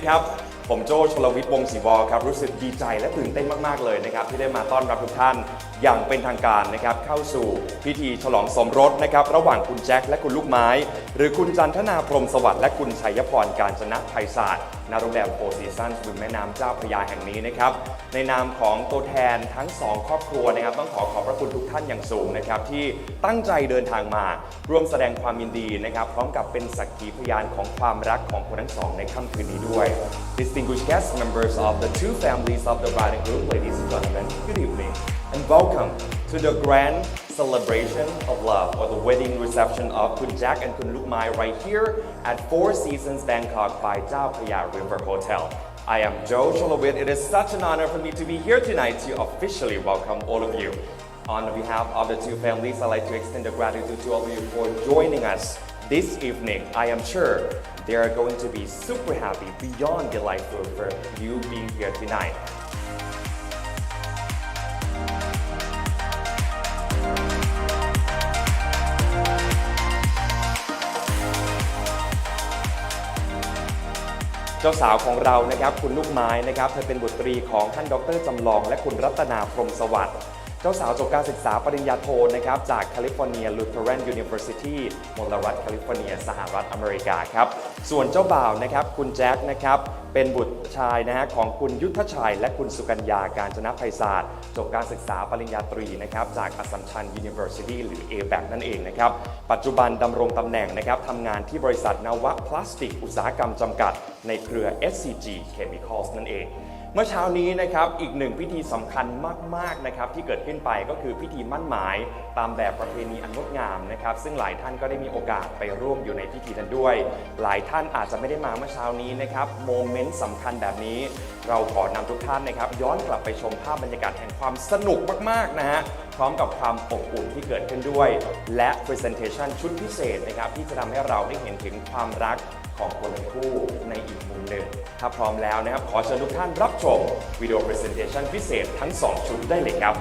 นะครับ ผมโจชลวิทย์วงศ์ศรีวครับ รู้สึกดีใจและตื่นเต้นมาก ๆ เลยนะครับ ที่ได้มาต้อนรับทุกท่านอย่างเป็นทางการนะครับ เข้าสู่พิธีฉลองสมรสนะครับ ระหว่างคุณแจ็คและคุณลูกไม้ หรือคุณจันทนาพรมสวัสดิ์และคุณชัยพรการชนะไพศาสตร์ ณโรงแรมโฟร์ซีซันส์ริมแม่น้ำเจ้าพระยาแห่งนี้นะครับ ในนามของตัวแทนทั้งสองครอบครัวนะครับ ต้องขอขอบพระคุณทุกท่านอย่างสูงนะครับ ที่ตั้งใจเดินทางมาร่วมแสดงความยินดีนะครับ พร้อมกับเป็นสักขีพยานของความรักของคนทั้งสองในค่ำคืนนี้ด้วย Distinguished guest members of the two families of the bride and groom, ladies and gentlemen, good evening and welcome to the grand celebration of love or the wedding reception of Kun Jack and Kun Luk Mai right here at Four Seasons Bangkok by Chao Phraya River Hotel. I am Joe Cholowit. It is such an honor for me to be here tonight to officially welcome all of you. On behalf of the two families, I'd like to extend a gratitude to all of you for joining us this evening. I am sure they are going to be super happy beyond delightful for you being here tonight. เจ้าสาวของเรานะครับคุณลูกไม้นะครับเธอเป็นบุตรีของท่านดรจำลอง และคุณรัตนาพรหมสวัสดิ์ เจ้าสาวจบการศึกษาปริญญาโทนะครับจากแคลิฟอร์เนียลูเท r รนยูนิเวอร์ซิตี้มลรัฐแคลิฟอร์เนีย สหรัฐอเมริกาครับ ส่วนเจ้าบ่าวนะครับคุณแจ็คนะครับเป็นบุตรชายนะฮะของคุณยุทธชัย และคุณสุกัญญาการจนภัยศาสตร์จบการศึกษาปริญญาตรีนะครับจากอัสสัมชัญยูนิเวอร์ซิตี้หรือ a b a c นั่นเองนะครับปัจจุบันดำรงตำแหน่งนะครับทำงานที่บริษัทนวะพลาสติกอุตสาหกรรมจำกัด ในเครือ SCG Chemicals นั่นเอง เมื่อเช้านี้นะครับอีกหนึ่งพิธีสำคัญมากๆนะครับที่เกิดขึ้นไปก็คือพิธีมั่นหมาย ตามแบบประเพณีอันงดงามนะครับซึ่งหลายท่านก็ได้มีโอกาสไปร่วมอยู่ในพิธีนั้นด้วย หลายท่านอาจจะไม่ได้มาเมื่อเช้านี้นะครับโมเมนต์สำคัญแบบนี้ เราขอนำทุกท่านนะครับ ย้อนกลับไปชมภาพบรรยากาศแห่งความสนุกมากๆนะฮะพร้อมกับความอบอุ่นที่เกิดขึ้นด้วย และ Presentation ชุดพิเศษนะครับที่จะทำให้เราได้เห็นถึงความรัก ของคนทั้งคู่ในอีกมุมหนึ่ง ถ้าพร้อมแล้วนะครับ ขอเชิญทุกท่านรับชมวิดีโอ Presentation พิเศษทั้ง 2 ชุดได้เลยครับ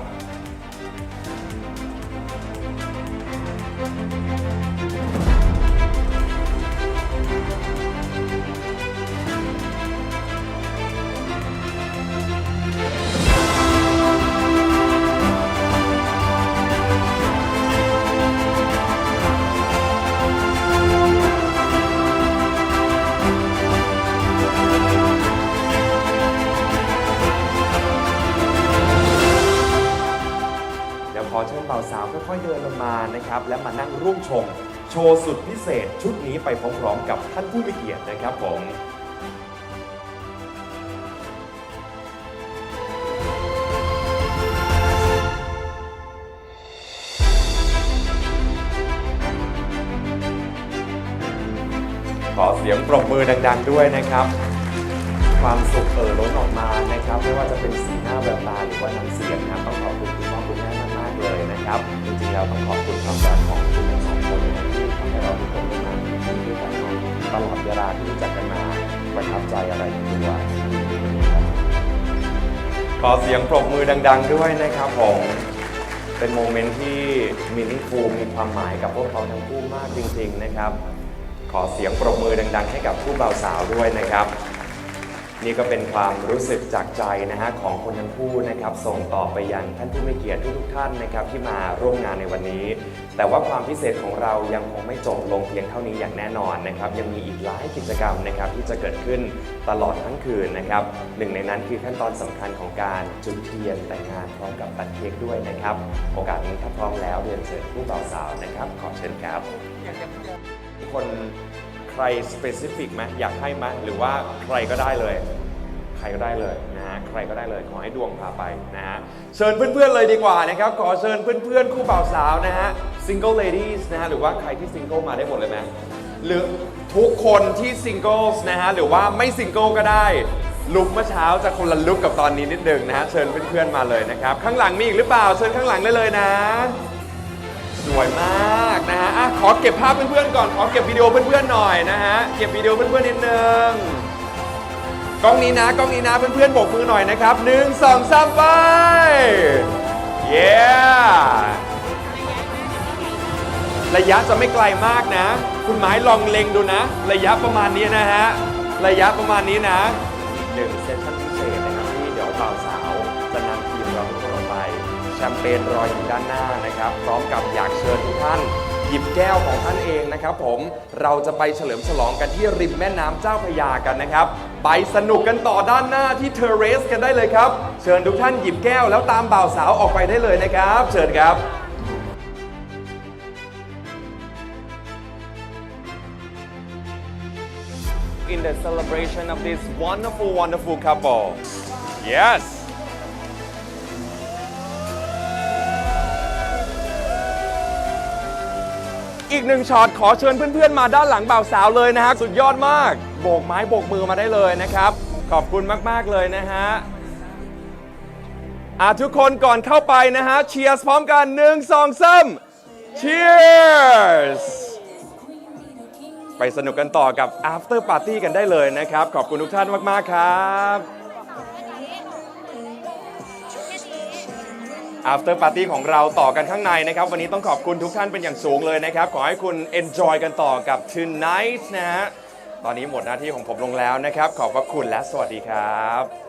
สาวค่อยๆเดินลงมานะครับ และมานั่งร่วมชม โชว์สุดพิเศษชุดนี้ไปพร้อมๆกับท่านผู้มีเกียรตินะครับผมขอเสียงปรบมือดัง ๆ ด้วยนะครับ ความสุขเอ่อล้นออกมานะครับ ไม่ว่าจะเป็นสีหน้าแววตาหรือว่าน้ำเสียงนะครับต้องขอบคุณ เลยนะครับ จริงๆเราต้องขอบคุณความรักของคุณทั้งสองคนที่ทำให้เราทุกคนได้มาที่นี่ด้วยกันตลอดเวลาที่รู้จักกันมาประทับใจอะไรในตัวขอเสียงปรบมือดัง ๆ ด้วยนะครับผมเป็นโมเมนต์ที่มินิฟูมีความหมายกับพวกเขาทั้งคู่มากจริง ๆนะครับ ขอเสียงปรบมือดัง ๆ ให้กับผู้บ่าวสาวด้วยนะครับ นี่ก็เป็นความรู้สึกจากใจนะฮะของคนทั้งคู่นะครับส่งต่อไปยังท่านผู้มีเกียรติทุกๆท่านนะครับที่มาร่วมงานในวันนี้ แต่ว่าความพิเศษของเรายังคงไม่จบลงเพียงเท่านี้อย่างแน่นอนนะครับยังมีอีกหลายกิจกรรมนะครับที่จะเกิดขึ้นตลอดทั้งคืนนะครับหนึ่งในนั้นคือขั้นตอนสำคัญของการจุดเทียนแต่งงานพร้อมกับตัดเค้กด้วยนะครับโอกาสนี้ถ้าพร้อมแล้วเรียนเชิญผู้บ่าวสาวนะครับขอเชิญครับคนใคร specific ไหมอยากให้ไหมหรือว่าใครก็ได้เลย ใครก็ได้เลยนะฮะใครก็ได้เลยขอให้ดวงพาไปนะฮะเชิญเพื่อนๆเลยดีกว่านะครับขอเชิญเพื่อนๆคู่บ่าวสาวนะฮะ single ladies นะฮะหรือว่าใครที่ single มาได้หมดเลยไหมหรือทุกคนที่ singles นะฮะหรือว่าไม่ single ก็ได้ลุกเมื่อเช้าจะคนละลุกกับตอนนี้นิดนึงนะฮะเชิญเพื่อนๆมาเลยนะครับ ข้างหลังมีอีกหรือเปล่าเชิญข้างหลังได้เลยนะ สวยมากนะฮะอะขอเก็บภาพเพื่อนๆก่อนขอเก็บวิดีโอเพื่อนๆหน่อยนะฮะเก็บวิดีโอเพื่อนๆนิดนึง กล้องนี้นะกล้องนี้นะเพื่อนๆโบกมือหน่อยนะครับหนึ่งสองสามไป เย้ ระยะจะไม่ไกลมากนะ คุณหมายลองเล็งดูนะ ระยะประมาณนี้นะฮะ ระยะประมาณนี้นะหนึ่งเซสชั่นพิเศษนะครับที่เดี๋ยวบ่าวสาวจะนำทีมเราทุกคนไป แชมเปญรออยู่ด้านหน้านะครับ พร้อมกับอยากเชิญทุกท่านหยิบแก้วของท่านเองนะครับผม เราจะไปเฉลิมฉลองกันที่ริมแม่น้ำเจ้าพระยากันนะครับ ไปสนุกกันต่อด้านหน้าที่เทเรสกันได้เลยครับ เชิญทุกท่านหยิบแก้วแล้วตามบ่าวสาวออกไปได้เลยนะครับ เชิญครับ in the celebration of this wonderful, wonderful couple. Yes. อีกหนึ่งช็อตขอเชิญเพื่อนๆ มาด้านหลังบ่าวสาวเลยนะฮะ สุดยอดมาก โบกไม้โบกมือมาได้เลยนะครับ ขอบคุณมาก ๆ เลยนะฮะอะทุกคนก่อนเข้าไปนะฮะเชียร์พร้อมกันหนึ่งสองสาม Cheers ไปสนุกกันต่อกับ after party กันได้เลยนะครับ ขอบคุณทุกท่านมาก ๆ ครับ after party ของเราต่อกันข้างในนะครับ วันนี้ต้องขอบคุณทุกท่านเป็นอย่างสูงเลยนะครับ ขอให้คุณ enjoy กันต่อกับ tonight นะฮะ ตอนนี้หมดหน้าที่ของผมลงแล้วนะครับ ขอบพระคุณและสวัสดีครับ